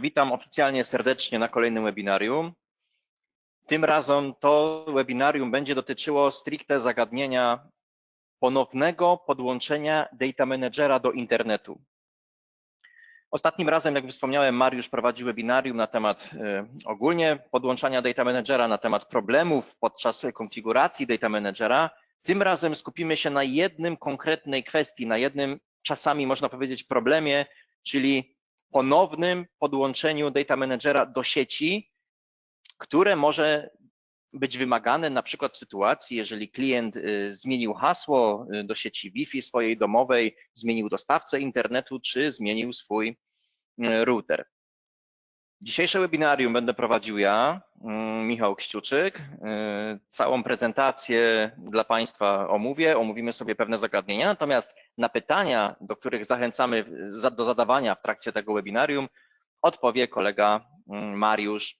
Witam oficjalnie serdecznie na kolejnym webinarium. Tym razem to webinarium będzie dotyczyło stricte zagadnienia ponownego podłączenia Data Managera do internetu. Ostatnim razem, jak wspomniałem, Mariusz prowadził webinarium na temat y, ogólnie podłączania Data Managera, na temat problemów podczas konfiguracji Data Managera. Tym razem skupimy się na jednym konkretnej kwestii, na jednym czasami można powiedzieć problemie, czyli ponownym podłączeniu data managera do sieci, które może być wymagane na przykład w sytuacji, jeżeli klient y, zmienił hasło y, do sieci Wi-Fi swojej domowej, zmienił dostawcę internetu, czy zmienił swój y, router. Dzisiejsze webinarium będę prowadził ja, Michał Kściuczyk. Całą prezentację dla Państwa omówię, omówimy sobie pewne zagadnienia, natomiast na pytania, do których zachęcamy do zadawania w trakcie tego webinarium, odpowie kolega mm, Mariusz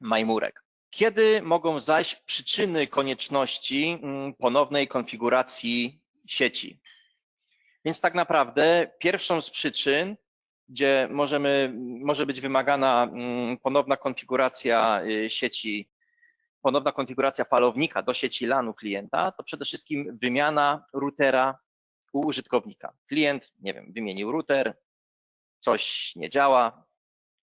Majmurek. Kiedy mogą zajść przyczyny konieczności mm, ponownej konfiguracji sieci? Więc tak naprawdę pierwszą z przyczyn, gdzie możemy, może być wymagana mm, ponowna konfiguracja y, sieci, ponowna konfiguracja falownika do sieci LAN-u klienta, to przede wszystkim wymiana routera u użytkownika. Klient, nie wiem, wymienił router, coś nie działa,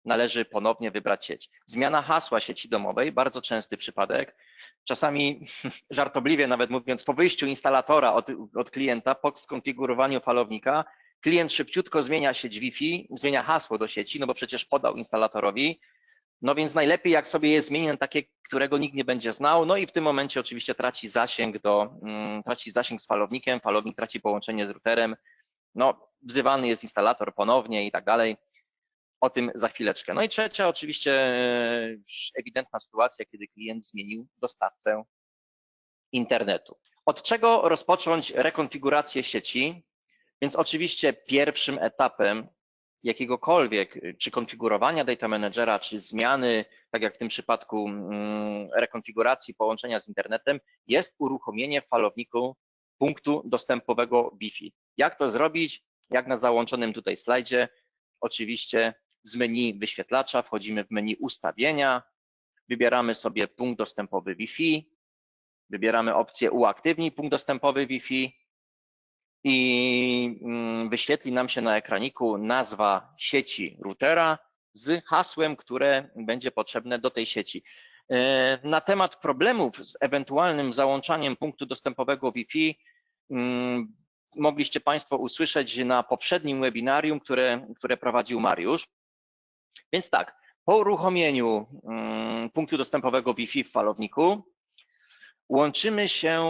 należy ponownie wybrać sieć. Zmiana hasła sieci domowej, bardzo częsty przypadek. Czasami żartobliwie nawet mówiąc, po wyjściu instalatora od, od klienta, po skonfigurowaniu falownika, klient szybciutko zmienia sieć Wi-Fi, zmienia hasło do sieci, no bo przecież podał instalatorowi, no więc najlepiej jak sobie je zmieni na takie, którego nikt nie będzie znał, no i w tym momencie oczywiście traci zasięg do, um, traci zasięg z falownikiem, falownik traci połączenie z routerem, no wzywany jest instalator ponownie i tak dalej. O tym za chwileczkę. No i trzecia oczywiście e, ewidentna sytuacja, kiedy klient zmienił dostawcę internetu. Od czego rozpocząć rekonfigurację sieci? Więc oczywiście pierwszym etapem jakiegokolwiek, y, czy konfigurowania data managera, czy zmiany, tak jak w tym przypadku mm, rekonfiguracji połączenia z internetem, jest uruchomienie w falowniku punktu dostępowego Wi-Fi. Jak to zrobić? Jak na załączonym tutaj slajdzie, oczywiście z menu wyświetlacza wchodzimy w menu ustawienia, wybieramy sobie punkt dostępowy Wi-Fi, wybieramy opcję uaktywnij punkt dostępowy Wi-Fi, i mm, wyświetli nam się na ekraniku nazwa sieci routera z hasłem, które będzie potrzebne do tej sieci. E, na temat problemów z ewentualnym załączaniem punktu dostępowego Wi-Fi mm, mogliście Państwo usłyszeć na poprzednim webinarium, które, które prowadził Mariusz. Więc tak, po uruchomieniu mm, punktu dostępowego Wi-Fi w falowniku łączymy się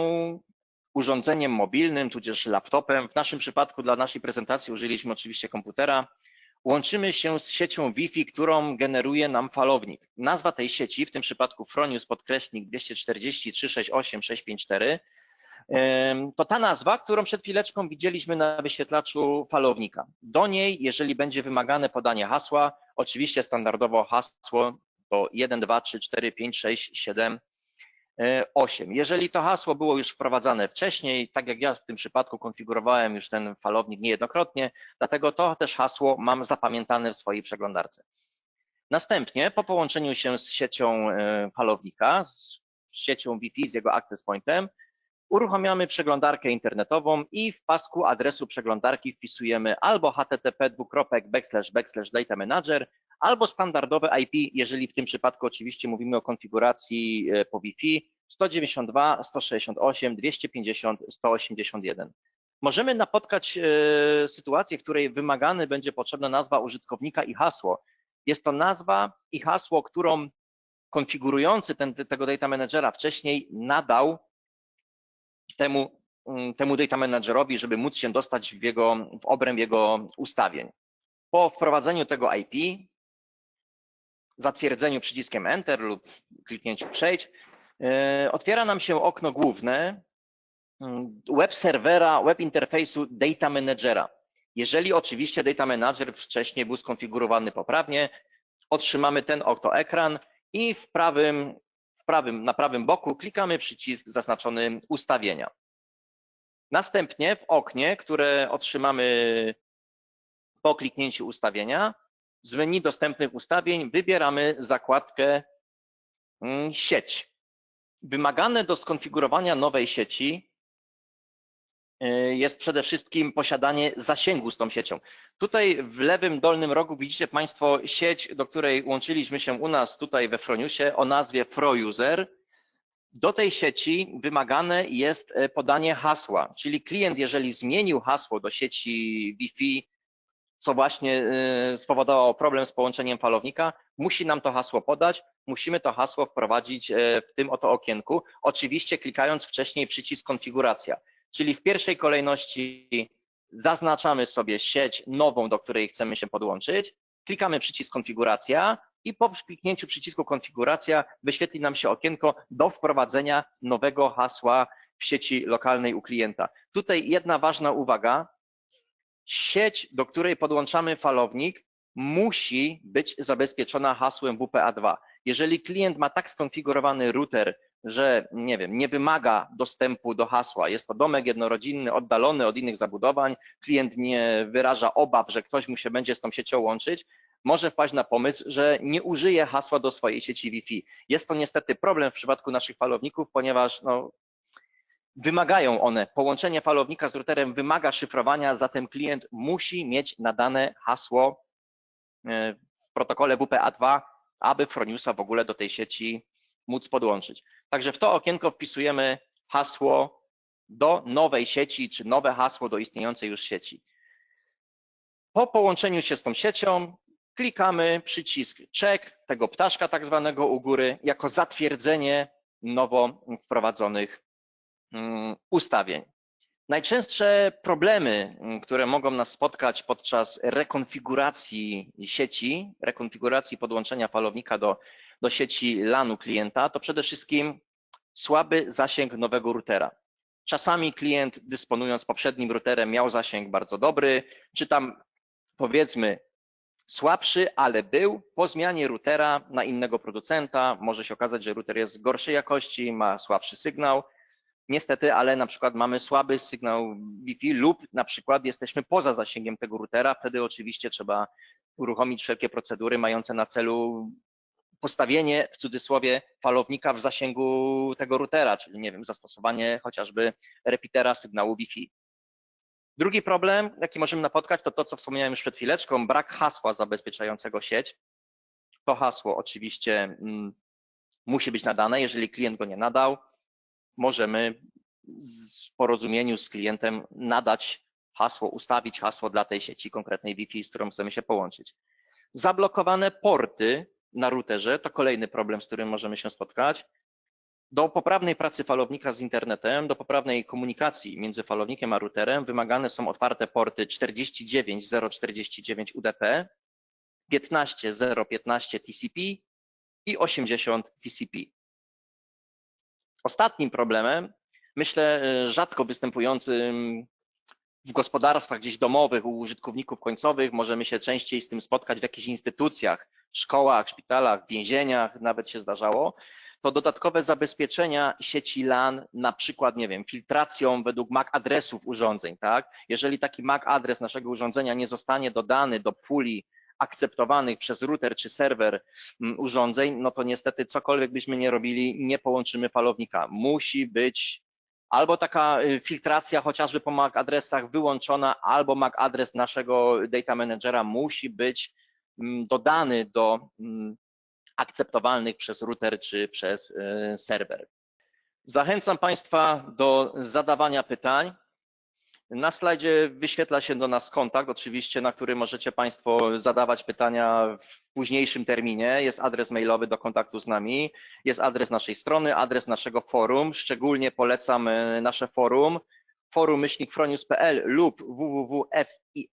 urządzeniem mobilnym, tudzież laptopem. W naszym przypadku dla naszej prezentacji użyliśmy oczywiście komputera. Łączymy się z siecią Wi-Fi, którą generuje nam falownik. Nazwa tej sieci, w tym przypadku Fronius podkreśnik 240.368.654, to ta nazwa, którą przed chwileczką widzieliśmy na wyświetlaczu falownika. Do niej, jeżeli będzie wymagane podanie hasła, oczywiście standardowo hasło to 1, 2, 3, 4, 5, 6, 7, 8. E, Jeżeli to hasło było już wprowadzane wcześniej, tak jak ja w tym przypadku konfigurowałem już ten falownik niejednokrotnie, dlatego to też hasło mam zapamiętane w swojej przeglądarce. Następnie po połączeniu się z siecią e, falownika, z siecią Wi-Fi, z jego access pointem, uruchamiamy przeglądarkę internetową i w pasku adresu przeglądarki wpisujemy albo http albo standardowe IP, jeżeli w tym przypadku oczywiście mówimy o konfiguracji e, po Wi-Fi 192, 168, 250, 181. Możemy napotkać e, sytuację, w której wymagany będzie potrzebna nazwa użytkownika i hasło. Jest to nazwa i hasło, którą konfigurujący ten, tego data managera wcześniej nadał temu, mm, temu data managerowi, żeby móc się dostać w, jego, w obręb jego ustawień. Po wprowadzeniu tego IP, zatwierdzeniu przyciskiem Enter lub kliknięciu Przejdź, e, otwiera nam się okno główne mm, web serwera, web interfejsu Data Managera. Jeżeli oczywiście Data Manager wcześniej był skonfigurowany poprawnie, otrzymamy ten oto ekran i w prawym w prawym, na prawym boku klikamy przycisk zaznaczony ustawienia. Następnie w oknie, które otrzymamy po kliknięciu ustawienia, z menu dostępnych ustawień wybieramy zakładkę mm, sieć. Wymagane do skonfigurowania nowej sieci y, jest przede wszystkim posiadanie zasięgu z tą siecią. Tutaj w lewym dolnym rogu widzicie Państwo sieć, do której łączyliśmy się u nas tutaj we Froniusie o nazwie FroUser. Do tej sieci wymagane jest e, podanie hasła, czyli klient, jeżeli zmienił hasło do sieci Wi-Fi, co właśnie e, spowodowało problem z połączeniem falownika, musi nam to hasło podać, musimy to hasło wprowadzić e, w tym oto okienku, oczywiście klikając wcześniej przycisk konfiguracja, czyli w pierwszej kolejności zaznaczamy sobie sieć nową, do której chcemy się podłączyć, klikamy przycisk konfiguracja i po kliknięciu przycisku konfiguracja wyświetli nam się okienko do wprowadzenia nowego hasła w sieci lokalnej u klienta. Tutaj jedna ważna uwaga. Sieć, do której podłączamy falownik, musi być zabezpieczona hasłem WPA2. Jeżeli klient ma tak skonfigurowany router, że nie wiem, nie wymaga dostępu do hasła, jest to domek jednorodzinny, oddalony od innych zabudowań, klient nie wyraża obaw, że ktoś mu się będzie z tą siecią łączyć, może wpaść na pomysł, że nie użyje hasła do swojej sieci Wi-Fi. Jest to niestety problem w przypadku naszych falowników, ponieważ no, wymagają one, połączenie falownika z routerem wymaga szyfrowania, zatem klient musi mieć nadane hasło e, w protokole WPA2, aby Froniusa w ogóle do tej sieci móc podłączyć. Także w to okienko wpisujemy hasło do nowej sieci, czy nowe hasło do istniejącej już sieci. Po połączeniu się z tą siecią klikamy przycisk check tego ptaszka tak zwanego u góry jako zatwierdzenie nowo wprowadzonych ustawień. Najczęstsze problemy, mm, które mogą nas spotkać podczas rekonfiguracji sieci, rekonfiguracji podłączenia falownika do, do sieci LAN-u klienta, to przede wszystkim słaby zasięg nowego routera. Czasami klient dysponując poprzednim routerem miał zasięg bardzo dobry, czy tam powiedzmy słabszy, ale był. Po zmianie routera na innego producenta może się okazać, że router jest gorszej jakości, ma słabszy sygnał. Niestety, ale na przykład mamy słaby sygnał Wi-Fi lub na przykład jesteśmy poza zasięgiem tego routera, wtedy oczywiście trzeba uruchomić wszelkie procedury mające na celu postawienie w cudzysłowie falownika w zasięgu tego routera, czyli nie wiem, zastosowanie chociażby repeatera sygnału Wi-Fi. Drugi problem, jaki możemy napotkać, to to, co wspomniałem już przed chwileczką, brak hasła zabezpieczającego sieć. To hasło oczywiście mm, musi być nadane. Jeżeli klient go nie nadał, możemy w porozumieniu z klientem nadać hasło, ustawić hasło dla tej sieci konkretnej Wi-Fi, z którą chcemy się połączyć. Zablokowane porty na routerze to kolejny problem, z którym możemy się spotkać. Do poprawnej pracy falownika z internetem, do poprawnej komunikacji między falownikiem a routerem wymagane są otwarte porty 49049 UDP, 15015 TCP i 80 TCP. Ostatnim problemem, myślę rzadko występującym w gospodarstwach gdzieś domowych, u użytkowników końcowych, możemy się częściej z tym spotkać w jakichś instytucjach, szkołach, szpitalach, więzieniach, nawet się zdarzało, to dodatkowe zabezpieczenia sieci LAN, na przykład, nie wiem, filtracją według MAC adresów urządzeń, tak? Jeżeli taki MAC adres naszego urządzenia nie zostanie dodany do puli akceptowanych przez router czy serwer mm, urządzeń, no to niestety cokolwiek byśmy nie robili, nie połączymy falownika. Musi być albo taka y, filtracja chociażby po MAC adresach wyłączona, albo MAC adres naszego data managera musi być mm, dodany do mm, akceptowalnych przez router czy przez y, serwer. Zachęcam Państwa do zadawania pytań. Na slajdzie wyświetla się do nas kontakt, oczywiście, na który możecie Państwo zadawać pytania w późniejszym terminie. Jest adres mailowy do kontaktu z nami, jest adres naszej strony, adres naszego forum. Szczególnie polecam y, nasze forum forum-fronius.pl lub www.fiff.pl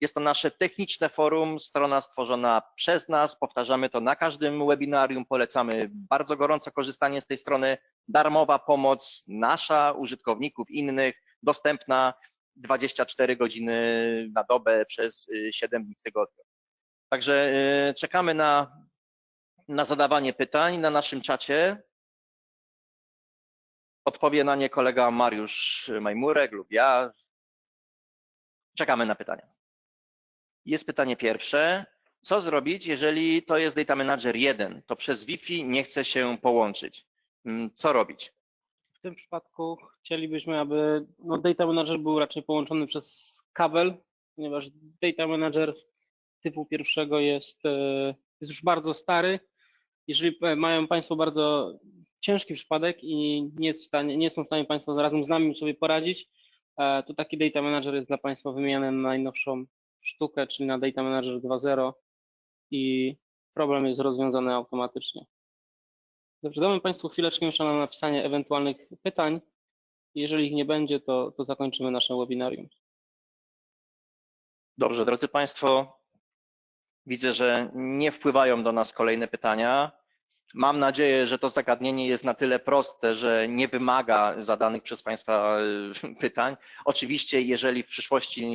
jest to nasze techniczne forum, strona stworzona przez nas. Powtarzamy to na każdym webinarium. Polecamy bardzo gorąco korzystanie z tej strony. Darmowa pomoc nasza, użytkowników innych, dostępna 24 godziny na dobę przez 7 dni w tygodniu. Także y, czekamy na, na zadawanie pytań na naszym czacie. Odpowie na nie kolega Mariusz Majmurek lub ja. Czekamy na pytania. Jest pytanie pierwsze. Co zrobić, jeżeli to jest Data Manager 1, to przez Wi-Fi nie chce się połączyć? Mm, Co robić? W tym przypadku chcielibyśmy, aby no, Data Manager był raczej połączony przez kabel, ponieważ Data Manager typu pierwszego jest, e, jest już bardzo stary. Jeżeli mają Państwo bardzo ciężki przypadek i nie, stanie, nie są w stanie Państwo razem z nami sobie poradzić, e, to taki Data Manager jest dla Państwa wymieniany na najnowszą sztukę, czyli na Data Manager 2.0 i problem jest rozwiązany automatycznie. Dobrze, damy Państwu chwileczkę jeszcze na napisanie ewentualnych pytań. Jeżeli ich nie będzie, to, to zakończymy nasze webinarium. Dobrze, drodzy Państwo, widzę, że nie wpływają do nas kolejne pytania. Mam nadzieję, że to zagadnienie jest na tyle proste, że nie wymaga zadanych przez Państwa y, pytań. Oczywiście, jeżeli w przyszłości,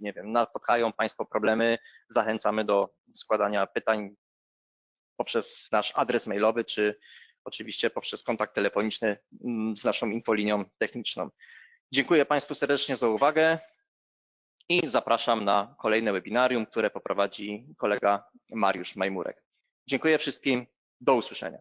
nie wiem, napotkają Państwo problemy, zachęcamy do składania pytań poprzez nasz adres mailowy, czy oczywiście poprzez kontakt telefoniczny mm, z naszą infolinią techniczną. Dziękuję Państwu serdecznie za uwagę i zapraszam na kolejne webinarium, które poprowadzi kolega Mariusz Majmurek. Dziękuję wszystkim. Do usłyszenia.